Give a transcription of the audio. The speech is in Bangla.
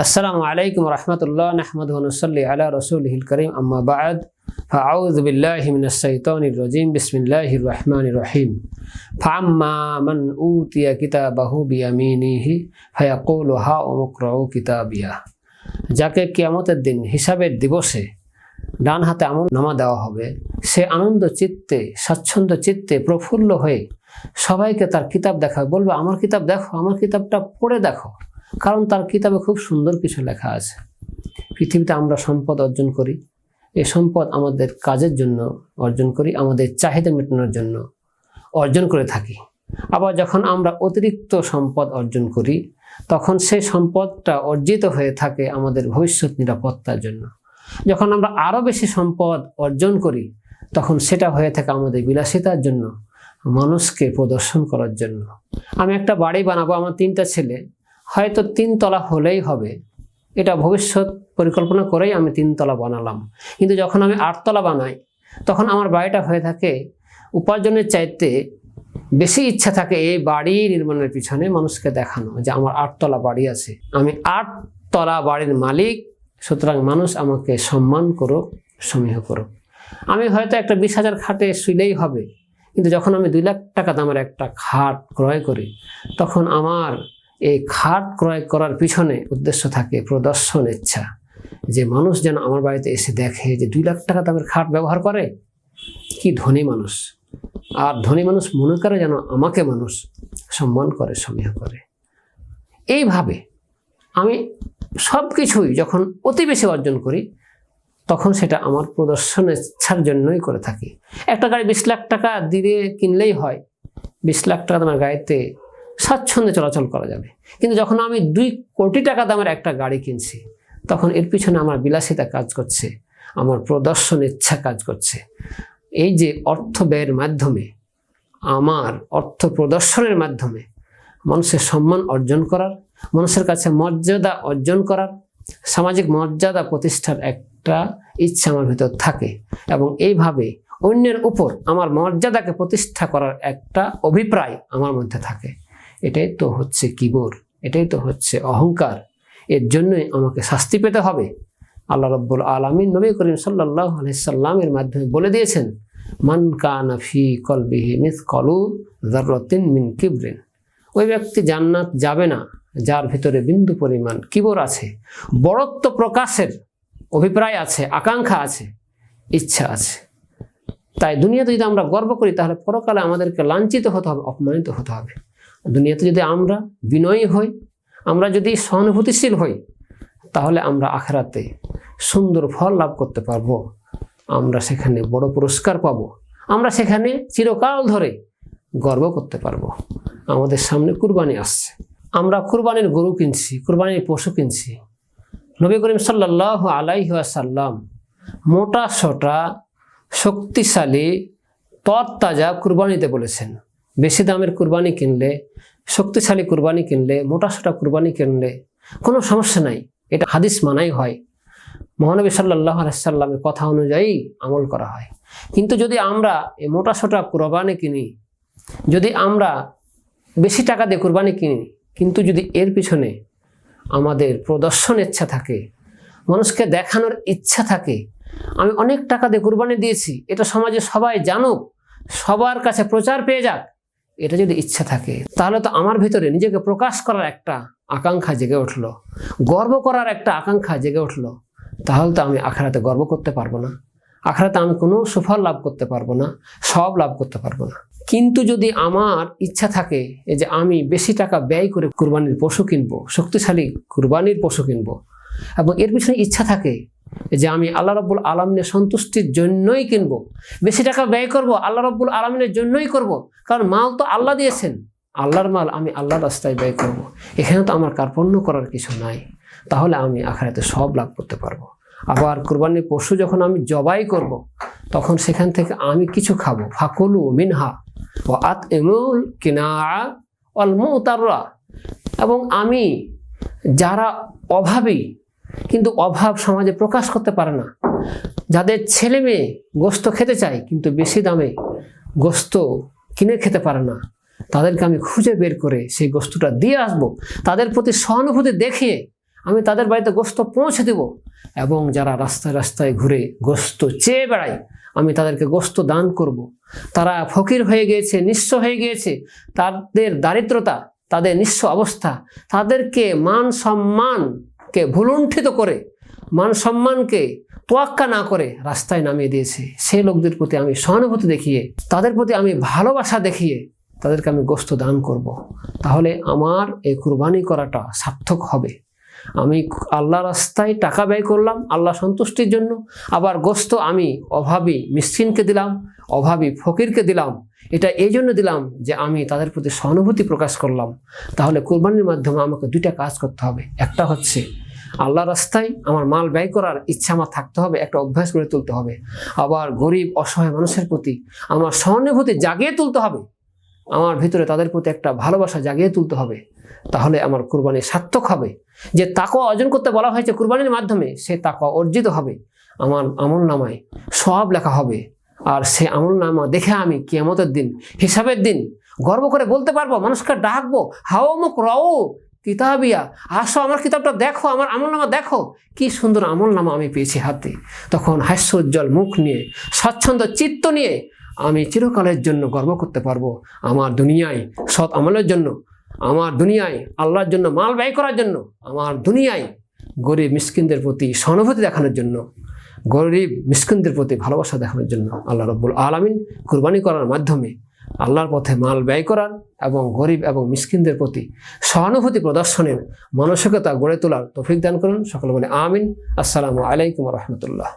আসসালামু আলাইকুম রহমতুল্লাহ আহমদ হনুসল্লি আলা রসুল হিল করিম আম্মাবাদ ফাউজবিল্লাহিমিনসৈতনিরজিম বিসমিল্লাহ রহমান রহিম। ফাম্মা মন উতিয়া কিতাবাহু বিয়ামিনিহি, ফয়াকুল হা অমুকরও কিতাবিয়া। যাকে কিয়ামতের দিন হিসাবের দিবসে ডান হাতে আমল নামা দেওয়া হবে, সে আনন্দ চিত্তে স্বচ্ছন্দ চিত্তে প্রফুল্ল হয়ে সবাইকে তার কিতাব দেখাবে। বলবে, আমার কিতাব দেখো, আমার কিতাবটা পড়ে দেখো। কারণ তার কিতাবে খুব সুন্দর কিছু লেখা আছে। পৃথিবীতে আমরা সম্পদ অর্জন করি, এই সম্পদ আমাদের কাজের জন্য অর্জন করি, আমাদের চাহিদা মেটানোর জন্য অর্জন করে থাকি। আবার যখন আমরা অতিরিক্ত সম্পদ অর্জন করি, তখন সেই সম্পদটা অর্জিত হয়ে থাকে আমাদের ভবিষ্যৎ নিরাপত্তার জন্য। যখন আমরা আরও বেশি সম্পদ অর্জন করি, তখন সেটা হয়ে থাকে আমাদের বিলাসিতার জন্য, মানুষকে প্রদর্শন করার জন্য। আমি একটা বাড়ি বানাবো, আমার তিনটা ছেলে হয়তো তিনতলা হলেই হবে। এটা ভবিষ্যৎ পরিকল্পনা করেই আমি তিনতলা বানালাম। কিন্তু যখন আমি আটতলা বানাই, তখন আমার বাড়িটা হয়ে থাকে উপার্জনের চাইতে বেশি ইচ্ছা থাকে এই বাড়ি নির্মাণের পিছনে মানুষকে দেখানো যে আমার আটতলা বাড়ি আছে। আমি আটতলা বাড়ির মালিক, সুতরাং মানুষ আমাকে সম্মান করো সমীহ করো আমি হয়তো একটা বিশ হাজার খাটে শুইলেই হবে, কিন্তু যখন আমি দুই লাখ টাকা দামের একটা খাট ক্রয় করি, তখন আমার এই খাট ক্রয় করার পিছনে উদ্দেশ্য থাকে প্রদর্শন ইচ্ছা। যে মানুষ যেন আমার বাড়িতে এসে দেখে যে দুই লাখ টাকা দামের খাট ব্যবহার করে, কি ধনী মানুষ। আর ধনী মানুষ মনে করে যেন আমাকে মানুষ সম্মান করে সমীহ করে। এইভাবে আমি সব কিছুই যখন অতি বেশি অর্জন করি, তখন সেটা আমার প্রদর্শনের ইচ্ছার জন্যই করে থাকি। একটা গাড়ি বিশ লাখ টাকা দিয়ে কিনলেই হয়, বিশ লাখ টাকা তোমার গাড়িতে স্বাচ্ছন্দ্যে চলাচল করা যাবে। কিন্তু যখন আমি দুই কোটি টাকা দামের একটা গাড়ি কিনছি, তখন এর পিছনে আমার বিলাসিতা কাজ করছে, আমার প্রদর্শন ইচ্ছা কাজ করছে। এই যে অর্থ ব্যয়ের মাধ্যমে, আমার অর্থ প্রদর্শনের মাধ্যমে মানুষের সম্মান অর্জন করার, মানুষের কাছে মর্যাদা অর্জন করার, সামাজিক মর্যাদা প্রতিষ্ঠার একটা ইচ্ছা আমার ভিতর থাকে এবং এইভাবে অন্যের উপর আমার মর্যাদাকে প্রতিষ্ঠা করার একটা অভিপ্রায় আমার মধ্যে থাকে। এটাই তো হচ্ছে কিবোর, এটাই তো হচ্ছে অহংকার। এর জন্যই আমাকে শাস্তি পেতে হবে। আল্লাহ রব্বুল আলমিন নবী করিম সাল্লাহ আলাইসাল্লামের মাধ্যমে বলে দিয়েছেন, মান কানা ফি কলবিহি কলু জারতিন মিন কিবরিন। ওই ব্যক্তি জান্নাত যাবে না, যার ভিতরে বিন্দু পরিমাণ কিবর আছে বড়ত্ব প্রকাশের অভিপ্রায় আছে, আকাঙ্ক্ষা আছে, ইচ্ছা আছে। তাই দুনিয়াতে যদি আমরা গর্ব করি, তাহলে পরকালে আমাদেরকে লাঞ্ছিত হতে হবে, অপমানিত হতে হবে। দুনিয়াতে যদি আমরা বিনয়ী হই, আমরা যদি সহানুভূতিশীল হই, তাহলে আমরা আখেরাতে সুন্দর ফল লাভ করতে পারব। আমরা সেখানে বড় পুরস্কার পাব। আমরা সেখানে চিরকাল ধরে গর্ব করতে পারব। আমাদের সামনে কুরবানি আসছে। আমরা কুরবানির গরু কিনছি, কুরবানির পশু কিনছি। নবী করিম সাল্লাহ আলাইসাল্লাম মোটা, সোটা, শক্তিশালী, তরতাজা কুরবানিতে বলেছেন বেশি দামের কুরবানি কিনলে, শক্তিশালী কুরবানি কিনলে, মোটা সোটা কুরবানি কিনলে কোনো সমস্যা নাই। এটা হাদিস মানাই হয়। মহানবী সাল্লাহ আলাইসাল্লামের কথা অনুযায়ী আমল করা হয়। কিন্তু যদি আমরা এই মোটা সোটা কুরবানি কিনি, যদি আমরা বেশি টাকা দিয়ে কুরবানি কিনি, কিন্তু যদি এর পিছনে আমাদের প্রদর্শন ইচ্ছা থাকে, মানুষকে দেখানোর ইচ্ছা থাকে, আমি অনেক টাকা দিয়ে কুরবানি দিয়েছি, এটা সমাজে সবাই জানুক, সবার কাছে প্রচার পেয়ে যাক এটা যদি ইচ্ছা থাকে, তাহলে তো আমার ভিতরে নিজেকে প্রকাশ করার একটা আকাঙ্ক্ষা জেগে উঠল, গর্ব করার একটা আকাঙ্ক্ষা জেগে উঠল, তাহলে তো আমি আখড়াতে গর্ব করতে পারব না। আখড়াতে আমি কোনো সুফল লাভ করতে পারব না, সব লাভ করতে পারব না। কিন্তু যদি আমার ইচ্ছা থাকে যে আমি বেশি টাকা ব্যয় করে কুরবানির পশু কিনবো, শক্তিশালী কুরবানির পশু কিনবো, এবং এর পিছনে ইচ্ছা থাকে যে আমি আল্লাহ রব্বুল আলমিনের সন্তুষ্টির জন্যই কিনবো। বেশি টাকা ব্যয় করব, আল্লাহ রব্বুল আলমিনের জন্যই করব। কারণ মাল তো আল্লাহ দিয়েছেন। আল্লাহর মাল আমি আল্লাহর রাস্তায় ব্যয় করব। এখানে তো আমার কার্পণ্য করার কিছু নাই। তাহলে আমি আখারাতে সব লাভ করতে পারব। আবার কোরবানির পশু যখন আমি জবাই করব। তখন সেখান থেকে আমি কিছু খাব। ফাকুলু মিনহা ও আত এমুল কিনা অলমুতাররা এবং আমি যারা অভাবী কিন্তু অভাব সমাজে প্রকাশ করতে পারে না যাদের ছেলে মেয়ে গোস্ত খেতে চায়, কিন্তু বেশি দামে গোস্ত কিনে খেতে পারে না, তাদেরকে আমি খুঁজে বের করে সেই গোস্তটা দিয়ে আসব তাদের প্রতি সহানুভূতি দেখিয়ে আমি তাদের বাড়িতে গোস্ত পৌঁছে দেব এবং যারা রাস্তায় রাস্তায় ঘুরে গোস্ত চেয়ে বেড়ায়, আমি তাদেরকে গোস্ত দান করব। তারা ফকির হয়ে গিয়েছে, নিঃস্ব হয়ে গিয়েছে, তাদের দারিদ্রতা, তাদের নিঃস্ব অবস্থা, তাদেরকে মান সম্মানকে ভুলুণ্ঠিত করে, মান সম্মানকে তোয়াক্কা না করে রাস্তায় নামিয়ে দিয়েছে। সেই লোকদের প্রতি আমি সহানুভূতি দেখিয়ে, তাদের প্রতি আমি ভালোবাসা দেখিয়ে তাদেরকে আমি গোস্ত দান করব। তাহলে আমার এই কুরবানি করাটা সার্থক হবে। আমি আল্লাহ রাস্তায় টাকা ব্যয় করলাম আল্লাহ সন্তুষ্টির জন্য, আবার গোস্ত আমি অভাবী মিসকিনকে দিলাম, অভাবী ফকিরকে দিলাম, এটা এই জন্য দিলাম যে আমি তাদের প্রতি সহানুভূতি প্রকাশ করলাম। তাহলে কোরবানির মাধ্যমে আমাকে দুইটা কাজ করতে হবে। একটা হচ্ছে আল্লাহ রাস্তায় আমার মাল ব্যয় করার ইচ্ছা আমার থাকতে হবে, একটা অভ্যাস গড়ে তুলতে হবে। আবার গরিব, অসহায় মানুষের প্রতি আমার সহানুভূতি জাগিয়ে তুলতে হবে। আমার ভিতরে তাদের প্রতি একটা ভালোবাসা জাগিয়ে তুলতে হবে। তাহলে আমার কুরবানি সার্থক হবে। যে তাকওয়া অর্জন করতে বলা হয়েছে কুরবানির মাধ্যমে, সে তাকওয়া অর্জিত হবে। আমার আমল নামায় সব লেখা হবে। আর সে আমল নামা দেখে আমি কিয়ামতের দিন, হিসাবের দিন গর্ব করে বলতে পারব, মানুষকে ডাকবো হাও মুখ রও কিতাবিয়া। আসো, আমার কিতাবটা দেখো, আমার আমল নামা দেখো। কি সুন্দর আমল নামা আমি পেয়েছি হাতে। তখন হাস্যোজ্জ্বল মুখ নিয়ে, স্বচ্ছন্দ চিত্ত নিয়ে আমি চিরকালের জন্য গর্ব করতে পারব। আমার দুনিয়ায় সৎ আমলের জন্য, আমার দুনিয়ায় আল্লাহর জন্য মাল ব্যয় করার জন্য, আমার দুনিয়ায় গরিব মিসকিনদের প্রতি সহানুভূতি দেখানোর জন্য, গরিব মিসকিনদের প্রতি ভালোবাসা দেখানোর জন্য আল্লাহ রব্বুল আলমিন কুরবানি করার মাধ্যমে আল্লাহর পথে মাল ব্যয় করার এবং গরিব এবং মিসকিনদের প্রতি সহানুভূতি প্রদর্শনের মানসিকতা গড়ে তোলার তফিক দান করুন। সকলে বলে আমিন। আসসালামু আলাইকুম রহমতুল্লাহ।